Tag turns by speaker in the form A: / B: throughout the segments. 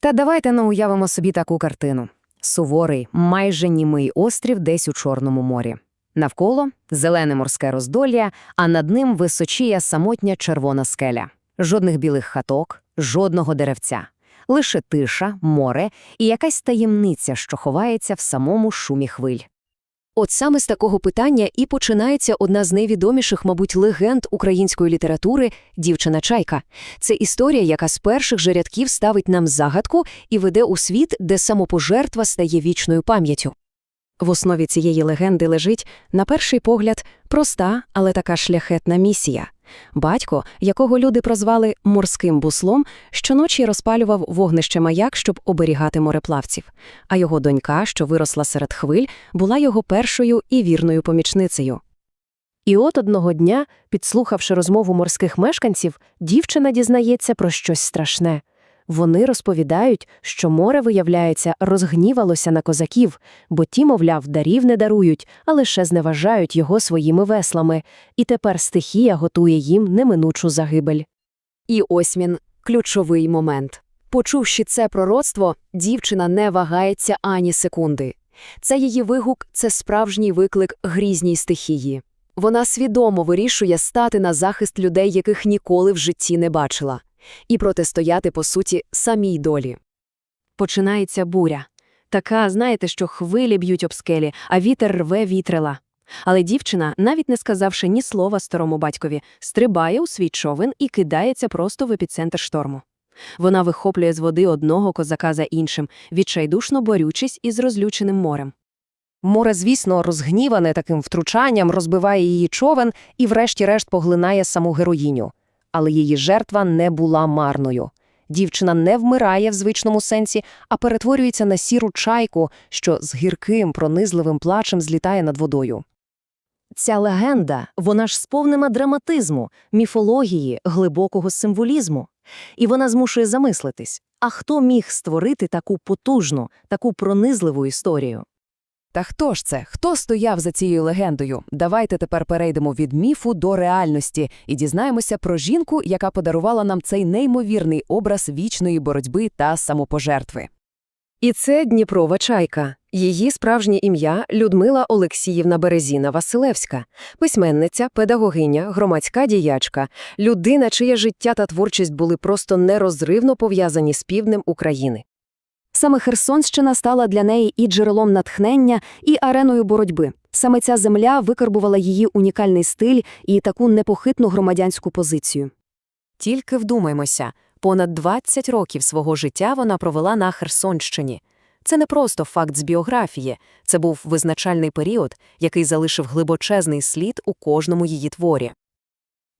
A: Та давайте не уявимо собі таку картину. Суворий, майже німий острів десь у Чорному морі. Навколо – зелене морське роздолля, а над ним височіє самотня червона скеля. Жодних білих хаток, жодного деревця. Лише тиша, море і якась таємниця, що ховається в самому шумі хвиль.
B: От саме з такого питання і починається одна з найвідоміших, мабуть, легенд української літератури «Дівчина чайка». Це історія, яка з перших же рядків ставить нам загадку і веде у світ, де самопожертва стає вічною пам'яттю. В основі цієї легенди лежить, на перший погляд, проста, але така шляхетна місія. Батько, якого люди прозвали морським буслом, щоночі розпалював вогнище маяк, щоб оберігати мореплавців, а його донька, що виросла серед хвиль, була його першою і вірною помічницею. І от одного дня, підслухавши розмову морських мешканців, дівчина дізнається про щось страшне. Вони розповідають, що море, виявляється, розгнівалося на козаків, бо ті, мовляв, дарів не дарують, а лише зневажають його своїми веслами, і тепер стихія готує їм неминучу загибель. І ось він, ключовий момент. Почувши це пророцтво, дівчина не вагається ані секунди. Це її вигук – це справжній виклик грізній стихії. Вона свідомо вирішує стати на захист людей, яких ніколи в житті не бачила і протистояти, по суті, самій долі. Починається буря. Така, знаєте, що хвилі б'ють об скелі, а вітер рве вітрила. Але дівчина, навіть не сказавши ні слова старому батькові, стрибає у свій човен і кидається просто в епіцентр шторму. Вона вихоплює з води одного козака за іншим, відчайдушно борючись із розлюченим морем.
A: Море, звісно, розгніване таким втручанням, розбиває її човен і врешті-решт поглинає саму героїню. Але її жертва не була марною. Дівчина не вмирає в звичному сенсі, а перетворюється на сіру чайку, що з гірким, пронизливим плачем злітає над водою. Ця легенда, вона ж сповнена драматизму, міфології, глибокого символізму. І вона змушує замислитись, а хто міг створити таку потужну, таку пронизливу історію? Та хто ж це? Хто стояв за цією легендою? Давайте тепер перейдемо від міфу до реальності і дізнаємося про жінку, яка подарувала нам цей неймовірний образ вічної боротьби та самопожертви.
B: І це Дніпрова чайка. Її справжнє ім'я Людмила Олексіївна Березіна Василевська, письменниця, педагогиня, громадська діячка, людина, чиє життя та творчість були просто нерозривно пов'язані з півднем України.
A: Саме Херсонщина стала для неї і джерелом натхнення, і ареною боротьби. Саме ця земля викарбувала її унікальний стиль і таку непохитну громадянську позицію. Тільки вдумаймося, понад 20 років свого життя вона провела на Херсонщині. Це не просто факт з біографії, це був визначальний період, який залишив глибочезний слід у кожному її творі.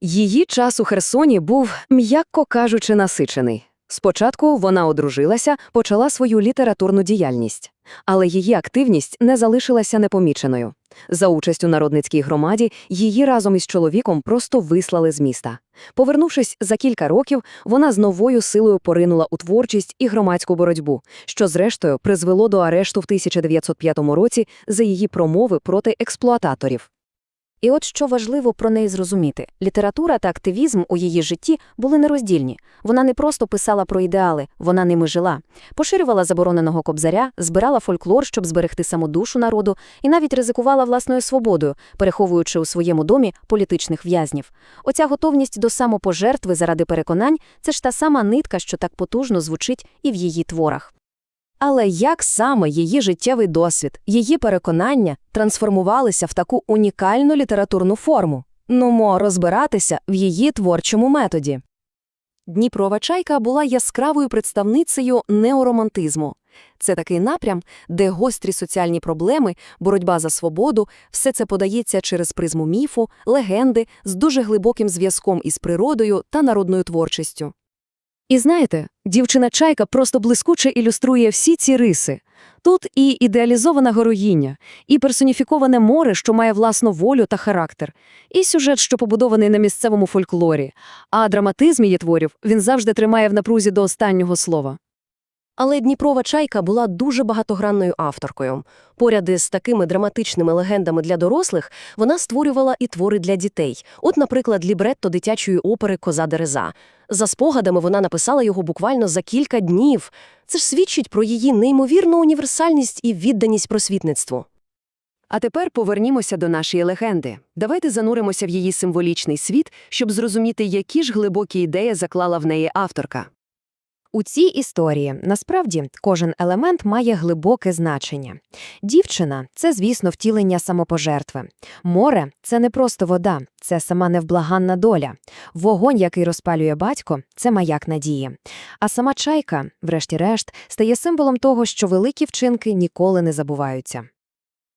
B: Її час у Херсоні був, м'яко кажучи, насичений. Спочатку вона одружилася, почала свою літературну діяльність, але її активність не залишилася непоміченою. За участь у народницькій громаді її разом із чоловіком просто вислали з міста. Повернувшись за кілька років, вона з новою силою поринула у творчість і громадську боротьбу, що зрештою призвело до арешту в 1905 році за її промови проти експлуататорів.
A: І от що важливо про неї зрозуміти: література та активізм у її житті були нероздільні. Вона не просто писала про ідеали, вона ними жила, поширювала забороненого кобзаря, збирала фольклор, щоб зберегти саму душу народу, і навіть ризикувала власною свободою, переховуючи у своєму домі політичних в'язнів. Оця готовність до самопожертви заради переконань це ж та сама нитка, що так потужно звучить і в її творах. Але як саме її життєвий досвід, її переконання трансформувалися в таку унікальну літературну форму? Нумо розбиратися в її творчому методі. Дніпрова чайка була яскравою представницею неоромантизму. Це такий напрям, де гострі соціальні проблеми, боротьба за свободу, все це подається через призму міфу, легенди з дуже глибоким зв'язком із природою та народною творчістю. І знаєте, дівчина-чайка просто блискуче ілюструє всі ці риси. Тут і ідеалізована героїня, і персоніфіковане море, що має власну волю та характер, і сюжет, що побудований на місцевому фольклорі, а драматизм її творів він завжди тримає в напрузі до останнього слова.
C: Але Дніпрова чайка була дуже багатогранною авторкою. Поряд із такими драматичними легендами для дорослих вона створювала і твори для дітей. От, наприклад, лібретто дитячої опери Коза Дереза. За спогадами вона написала його буквально за кілька днів. Це ж свідчить про її неймовірну універсальність і відданість просвітництву.
B: А тепер повернімося до нашої легенди. Давайте зануримося в її символічний світ, щоб зрозуміти, які ж глибокі ідеї заклала в неї авторка.
A: У цій історії насправді кожен елемент має глибоке значення. Дівчина це, звісно, втілення самопожертви. Море це не просто вода, це сама невблаганна доля. Вогонь, який розпалює батько, це маяк надії. А сама чайка, врешті-решт, стає символом того, що великі вчинки ніколи не забуваються.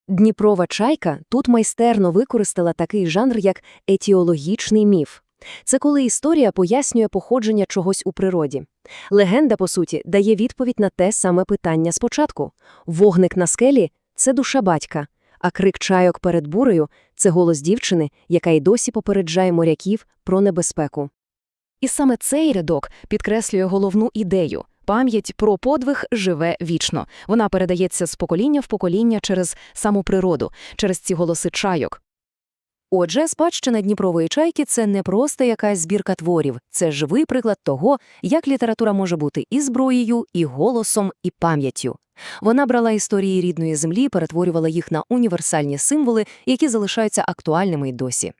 B: Дніпрова чайка тут майстерно використала такий жанр, як етіологічний міф. Це коли історія пояснює походження чогось у природі. Легенда, по суті, дає відповідь на те саме питання спочатку. Вогник на скелі – це душа батька, а крик чайок перед бурею – це голос дівчини, яка й досі попереджає моряків про небезпеку.
D: І саме цей рядок підкреслює головну ідею. Пам'ять про подвиг живе вічно. Вона передається з покоління в покоління через саму природу, через ці голоси чайок.
B: Отже, спадщина Дніпрової чайки – це не просто якась збірка творів, це живий приклад того, як література може бути і зброєю, і голосом, і пам'яттю. Вона брала історії рідної землі, перетворювала їх на універсальні символи, які залишаються актуальними й досі.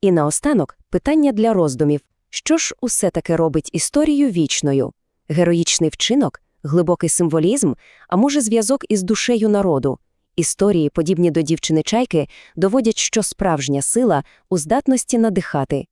B: І наостанок питання для роздумів. Що ж усе таки робить історію вічною? Героїчний вчинок? Глибокий символізм? А може зв'язок із душею народу? Історії, подібні до дівчини чайки, доводять, що справжня сила у здатності надихати